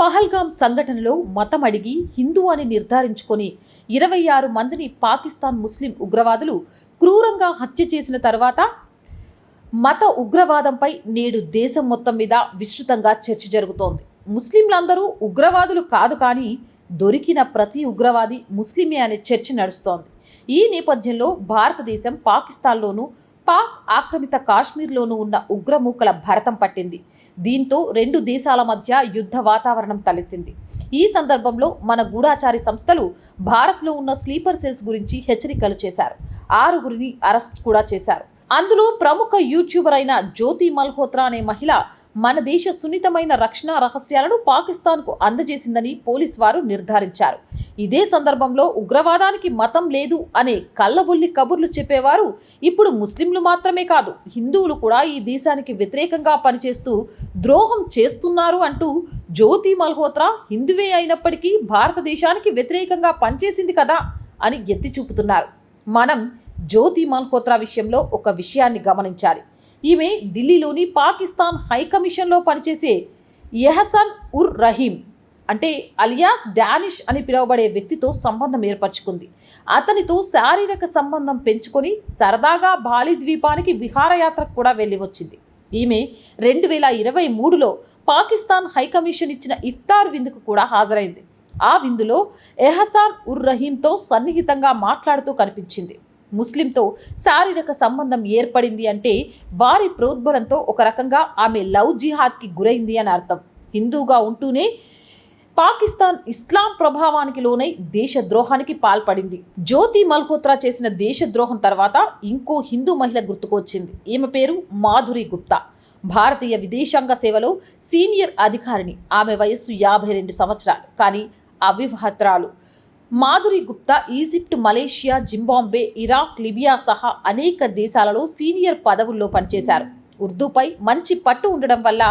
పహల్గాం సంఘటనలో మతం అడిగి హిందూ అని నిర్ధారించుకొని ఇరవై ఆరు మందిని పాకిస్తాన్ ముస్లిం ఉగ్రవాదులు క్రూరంగా హత్య చేసిన తర్వాత మత ఉగ్రవాదంపై నేడు దేశం మొత్తం మీద విస్తృతంగా చర్చ జరుగుతోంది. ముస్లింలందరూ ఉగ్రవాదులు కాదు కానీ దొరికిన ప్రతి ఉగ్రవాది ముస్లిమే అనే చర్చ నడుస్తోంది. ఈ నేపథ్యంలో భారతదేశం పాకిస్తాన్లోనూ పాక్ ఆక్రమిత కాశ్మీర్లోనూ ఉన్న ఉగ్రమూకల భరతం పట్టింది. దీంతో రెండు దేశాల మధ్య యుద్ధ వాతావరణం తలెత్తింది. ఈ సందర్భంలో మన గూఢాచారి సంస్థలు భారత్లో ఉన్న స్లీపర్ సెల్స్ గురించి హెచ్చరికలు చేశారు. ఆరుగురిని అరెస్ట్ కూడా చేశారు. అందులో ప్రముఖ యూట్యూబర్ అయిన జ్యోతి మల్హోత్రా అనే మహిళ మన దేశ సున్నితమైన రక్షణ రహస్యాలను పాకిస్తాన్కు అందజేసిందని పోలీస్ వారు నిర్ధారించారు. ఇదే సందర్భంలో ఉగ్రవాదానికి మతం లేదు అనే కళ్ళబొల్లి కబుర్లు చెప్పేవారు ఇప్పుడు ముస్లింలు మాత్రమే కాదు హిందువులు కూడా ఈ దేశానికి వ్యతిరేకంగా పనిచేస్తూ ద్రోహం చేస్తున్నారు అంటూ జ్యోతి మల్హోత్రా హిందువే అయినప్పటికీ భారతదేశానికి వ్యతిరేకంగా పనిచేసింది కదా అని ఎత్తి చూపుతున్నారు. మనం జ్యోతి మల్హోత్రా విషయంలో ఒక విషయాన్ని గమనించాలి. ఈమె ఢిల్లీలోని పాకిస్తాన్ హైకమిషన్లో పనిచేసే ఎహసన్ ఉర్ రహీం అంటే అలియాస్ డానిష్ అని పిలువబడే వ్యక్తితో సంబంధం ఏర్పరచుకుంది. అతనితో శారీరక సంబంధం పెంచుకొని సరదాగా బాలి ద్వీపానికి విహారయాత్రకు కూడా వెళ్ళి వచ్చింది ఈమె రెండు వేల ఇరవై మూడులో పాకిస్తాన్ హైకమిషన్ ఇచ్చిన ఇఫ్తార్ విందుకు కూడా హాజరైంది. ఆ విందులో ఎహసాన్ ఉర్ రహీంతో సన్నిహితంగా మాట్లాడుతూ కనిపించింది. ముస్లింతో శారీరక సంబంధం ఏర్పడింది అంటే వారి ప్రోద్బలంతో ఒక రకంగా ఆమె లవ్ జిహాద్కి గురైంది అని అర్థం. హిందూగా ఉంటూనే పాకిస్తాన్ ఇస్లాం ప్రభావానికి లోనై దేశద్రోహానికి పాల్పడింది. జ్యోతి మల్హోత్రా చేసిన దేశద్రోహం తర్వాత ఇంకో హిందూ మహిళ గుర్తుకొచ్చింది ఈమె పేరు మాధురి గుప్తా. భారతీయ విదేశాంగ సేవలో సీనియర్ అధికారిని. ఆమె వయస్సు యాభై రెండు సంవత్సరాలు. కానీ అవివాహితురాలు. Madhuri Gupta Egypt Malaysia Zimbabwe Iraq Libya సహా అనేక దేశాలలో సీనియర్ పదవుల్లో పనిచేశారు. ఉర్దూపై మంచి పట్టు ఉండడం వల్ల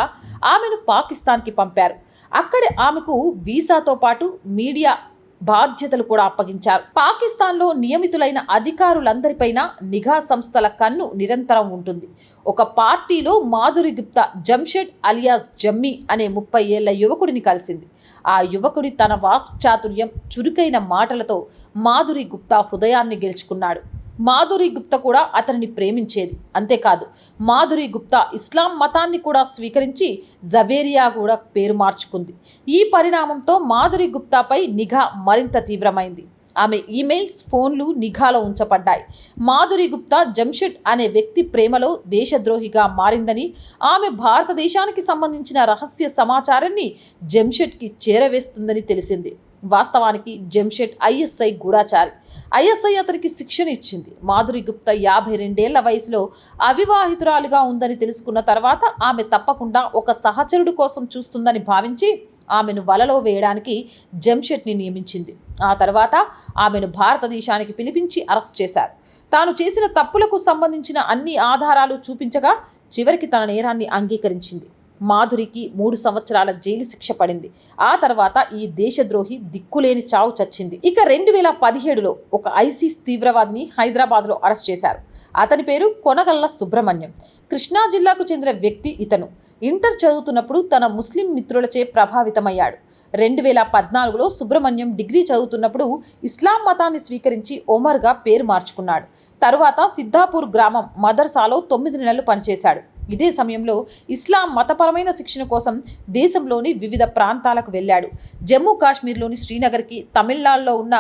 ఆమెను పాకిస్తాన్కి పంపారు. అక్కడ ఆమెకు వీసాతో పాటు మీడియా బాధ్యతలు కూడా అప్పగించారు. పాకిస్తాన్లో నియమితులైన అధికారులందరిపైన నిఘా సంస్థల కన్ను నిరంతరం ఉంటుంది. ఒక పార్టీలో మాధురి గుప్తా జంషెడ్ అలియాస్ జమ్మి అనే ముప్పై ఏళ్ళ యువకుడిని కలిసింది. ఆ యువకుడి తన వాక్చాతుర్యం చురుకైన మాటలతో మాధురి గుప్తా హృదయాన్ని గెలుచుకున్నాడు. మాధురి గుప్తా కూడా అతనిని ప్రేమించేది. అంతేకాదు మాధురి గుప్తా ఇస్లాం మతాన్ని కూడా స్వీకరించి జవేరియా కూడా పేరు మార్చుకుంది. ఈ పరిణామంతో మాధురి గుప్తాపై నిఘా మరింత తీవ్రమైంది. ఆమె ఈమెయిల్స్ ఫోన్లు నిఘాలో ఉంచబడ్డాయి. మాధురి గుప్తా జంషెడ్ అనే వ్యక్తి ప్రేమలో దేశద్రోహిగా మారిందని ఆమె భారతదేశానికి సంబంధించిన రహస్య సమాచారాన్ని జంషెడ్కి చేరవేస్తుందని తెలిసింది. వాస్తవానికి జంషెడ్ ఐఎస్ఐ గూఢాచారి. ఐఎస్ఐ అతనికి శిక్షణ ఇచ్చింది. మాధురి గుప్తా యాభై రెండేళ్ళ వయసులో అవివాహితురాలుగా ఉందని తెలుసుకున్న తర్వాత ఆమె తప్పకుండా ఒక సహచరుడు కోసం చూస్తుందని భావించి ఆమెను వలలో వేయడానికి జంషెడ్ని నియమించింది. ఆ తర్వాత ఆమెను భారతదేశానికి పిలిపించి అరెస్ట్ చేశారు. తాను చేసిన తప్పులకు సంబంధించిన అన్ని ఆధారాలు చూపించగా చివరికి తన నేరాన్ని అంగీకరించింది. మాధురికి మూడు సంవత్సరాల జైలు శిక్ష పడింది. ఆ తర్వాత ఈ దేశద్రోహి దిక్కులేని చావు చచ్చింది. ఇక రెండు వేల పదిహేడులో ఒక ఐసిస్ తీవ్రవాదిని హైదరాబాద్లో అరెస్ట్ చేశారు. అతని పేరు కొనగల్ల సుబ్రహ్మణ్యం. కృష్ణా జిల్లాకు చెందిన వ్యక్తి ఇతను. ఇంటర్ చదువుతున్నప్పుడు తన ముస్లిం మిత్రులచే ప్రభావితమయ్యాడు. రెండు వేల పద్నాలుగులో సుబ్రహ్మణ్యం డిగ్రీ చదువుతున్నప్పుడు ఇస్లాం మతాన్ని స్వీకరించి ఒమర్గా పేరు మార్చుకున్నాడు. తరువాత సిద్ధాపూర్ గ్రామం మదర్సాలో తొమ్మిది నెలలు పనిచేశాడు. ఇదే సమయంలో ఇస్లాం మతపరమైన శిక్షణ కోసం దేశంలోని వివిధ ప్రాంతాలకు వెళ్ళాడు. జమ్మూ కాశ్మీర్లోని శ్రీనగర్కి తమిళనాడులో ఉన్న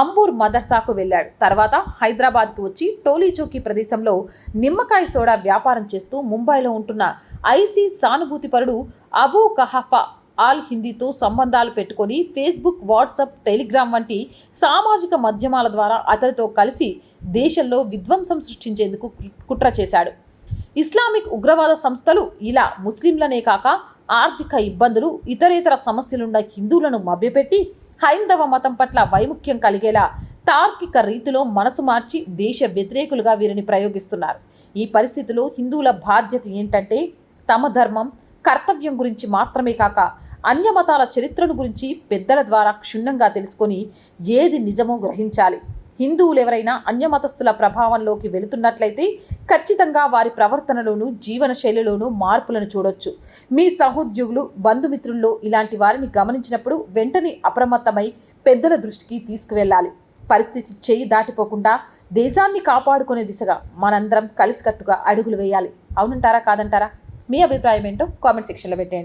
అంబూర్ మదర్సాకు వెళ్ళాడు. తర్వాత హైదరాబాద్కి వచ్చి టోలీచౌకీ ప్రదేశంలో నిమ్మకాయ సోడా వ్యాపారం చేస్తూ ముంబైలో ఉంటున్న ఐసీ సానుభూతిపరుడు అబూ కహఫా ఆల్ హిందీతో సంబంధాలు పెట్టుకొని ఫేస్బుక్ వాట్సాప్ టెలిగ్రామ్ వంటి సామాజిక మాధ్యమాల ద్వారా అతడితో కలిసి దేశంలో విధ్వంసం సృష్టించేందుకు కుట్ర చేశాడు. ఇస్లామిక్ ఉగ్రవాద సంస్థలు ఇలా ముస్లింలనే కాక ఆర్థిక ఇబ్బందులు ఇతరేతర సమస్యలున్న హిందువులను మభ్యపెట్టి హైందవ మతం పట్ల వైముఖ్యం కలిగేలా తార్కిక రీతిలో మనసు మార్చి దేశ వ్యతిరేకులుగా వీరిని ప్రయోగిస్తున్నారు. ఈ పరిస్థితిలో హిందువుల బాధ్యత ఏంటంటే తమ ధర్మం కర్తవ్యం గురించి మాత్రమే కాక అన్య మతాల చరిత్రను గురించి పెద్దల ద్వారా క్షుణ్ణంగా తెలుసుకొని ఏది నిజమో గ్రహించాలి. హిందువులు ఎవరైనా అన్యమతస్థుల ప్రభావంలోకి వెళుతున్నట్లయితే ఖచ్చితంగా వారి ప్రవర్తనలోనూ జీవన శైలిలోనూ మార్పులను చూడొచ్చు. మీ సహోద్యోగులు బంధుమిత్రుల్లో ఇలాంటి వారిని గమనించినప్పుడు వెంటనే అప్రమత్తమై పెద్దల దృష్టికి తీసుకువెళ్ళాలి. పరిస్థితి చేయి దాటిపోకుండా దేశాన్ని కాపాడుకునే దిశగా మనందరం కలిసికట్టుగా అడుగులు వేయాలి. అవునంటారా కాదంటారా? మీ అభిప్రాయం ఏంటో కామెంట్ సెక్షన్లో పెట్టండి